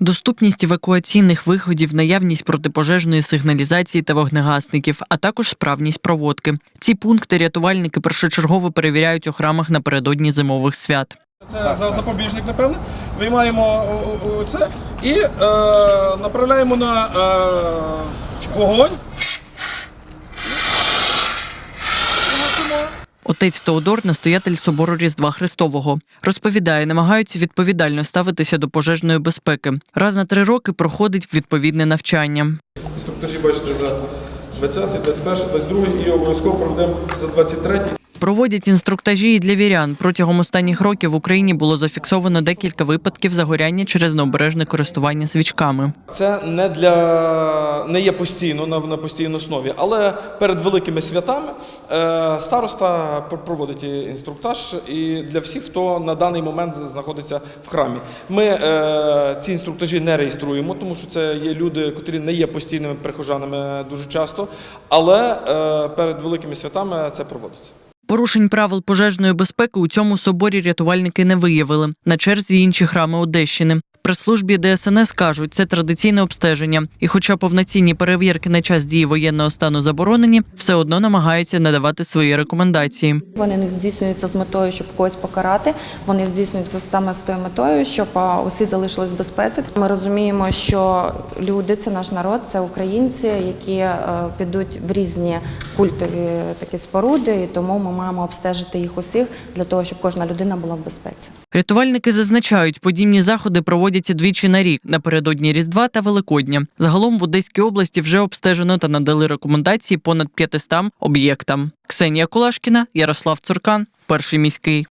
Доступність евакуаційних виходів, наявність протипожежної сигналізації та вогнегасників, а також справність проводки. Ці пункти рятувальники першочергово перевіряють у храмах напередодні зимових свят. Це за запобіжник, напевне. Виймаємо це і е, направляємо на е, вогонь. І гасимо. Отець Теодор, настоятель собору Різдва Христового, розповідає, намагаються відповідально ставитися до пожежної безпеки. Раз на три роки проходить відповідне навчання. Інструктажі бачите за 20, 21, 22 і обов'язково проведемо за 23. Проводять інструктажі і для вірян. Протягом останніх років в Україні було зафіксовано декілька випадків загоряння через необережне користування свічками. Це не для не є постійно на, на постійній основі, але перед великими святами е, староста проводить інструктаж і для всіх, хто на даний момент знаходиться в храмі. Ми е, ці інструктажі не реєструємо, тому що це є люди, котрі не є постійними прихожанами дуже часто, але е, перед великими святами це проводиться. Порушень правил пожежної безпеки у цьому соборі рятувальники не виявили. На черзі інші храми Одещини. При службі ДСНС кажуть, це традиційне обстеження. І, хоча повноцінні перевірки на час дії воєнного стану заборонені, все одно намагаються надавати свої рекомендації. Вони не здійснюються з метою, щоб когось покарати. Вони здійснюються саме з тою метою, щоб усі залишились в безпеці. Ми розуміємо, що люди це наш народ, це українці, які е, підуть в різні культові такі споруди, і тому ми маємо обстежити їх усіх для того, щоб кожна людина була в безпеці. Рятувальники зазначають, подібні заходи проводяться двічі на рік напередодні Різдва та Великодня. Загалом в Одеській області вже обстежено та надали рекомендації понад 500 об'єктам. Ксенія Кулашкіна, Ярослав Цуркан, перший міський.